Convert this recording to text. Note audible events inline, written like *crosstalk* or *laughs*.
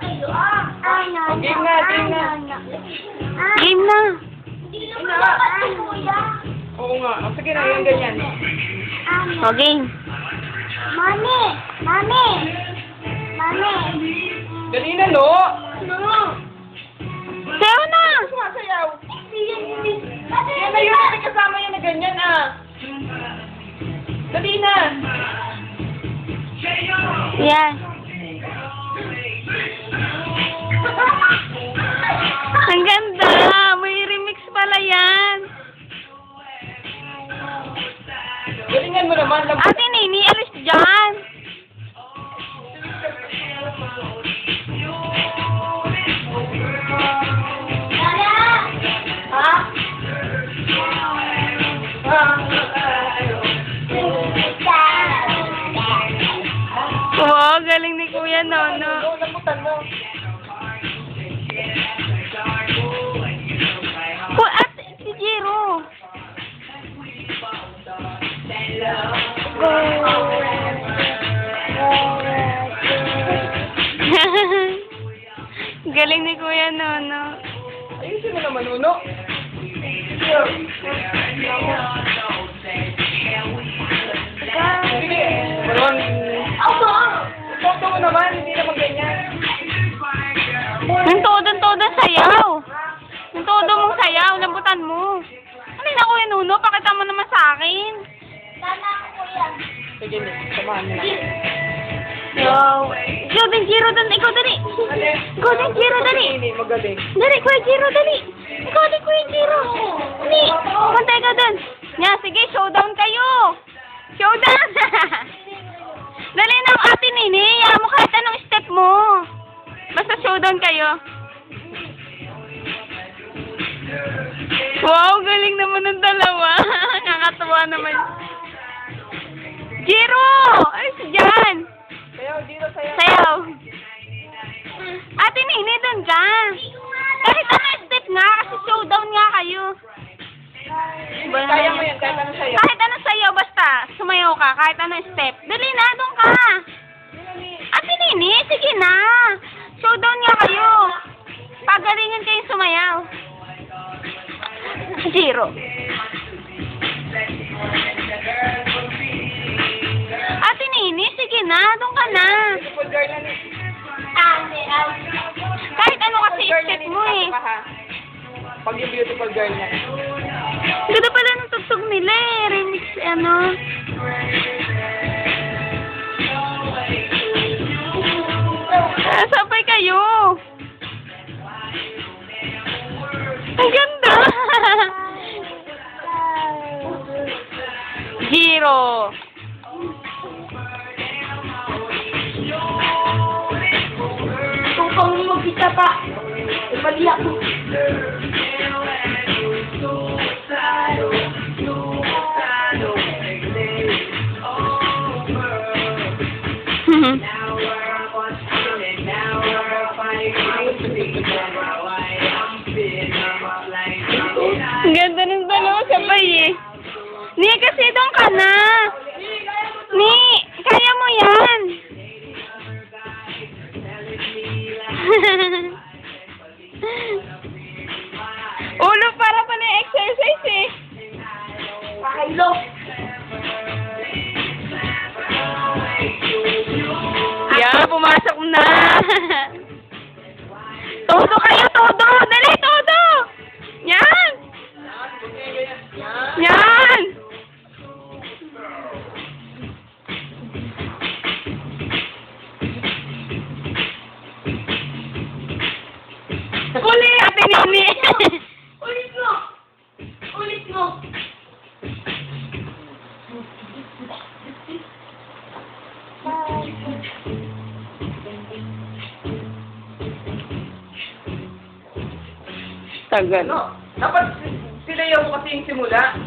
game na, game na. Game na. Oo nga. Oh, sige na, yan ganyan. O, game. Mami! Mami! Mami! Dali na, no? No! Sayo na. Sumasayaw. Hindi yan yun. Yan na yun, may kasama yan na ganyan, ah. Dali na. Yan. Ang ganda. May remix pala yan. Galingan mo naman. Ate Nini, alis dyan. Wow, galing ni Kuya Nono. *laughs* galing ni Kuya Nono. Ayusin mo naman, Uno. Sige. Maron. Ako! Itoto mo naman, hindi naman ganyan. Yung todo-todo sayaw. Yung todo mong sayaw, lambutan mo. Ano na Kuya Nono? Pakita mo naman sa akin. Sana ako kuya. Sige, samahan mo na. Yo. Ikaw din, dali. Ikaw, dali. Ikaw din, Jiro, dali. Magaling. Dali, Kuya Jiro, dali. Ikaw din, Kuya Jiro. Dali. Punta ikaw dun. Yan, sige, showdown kayo. Showdown. *laughs* dali na, ate Nini. Yan mo kahit anong step mo. Basta showdown kayo. Wow, galing naman ng dalawa. *laughs* Nakakatuwa naman. Kaya mo yan, kahit ano sayaw. Kahit ano sayaw, basta sumayaw ka, kahit ano step. Dali na, doon ka. Ate Nini, sige na. Showdown nga kayo. Pagalingan kayo sumayaw. *laughs* Zero. Ate Nini, sige na, doon ka na. Beautiful girl na Pag yung beautiful girl niya. Ganda pala ng tugtog nila eh. Remix, ano. Ah, sabay kayo. Ang ganda. *laughs* Zero. Kung pang mag-isa pa. Ibali ako. Ang ganda ng dalawa sabay eh. Ni, kasi doon ka na. Ni, kaya mo yan. *laughs* Tagal. No, dapat sinayaw mo kasi yung simula.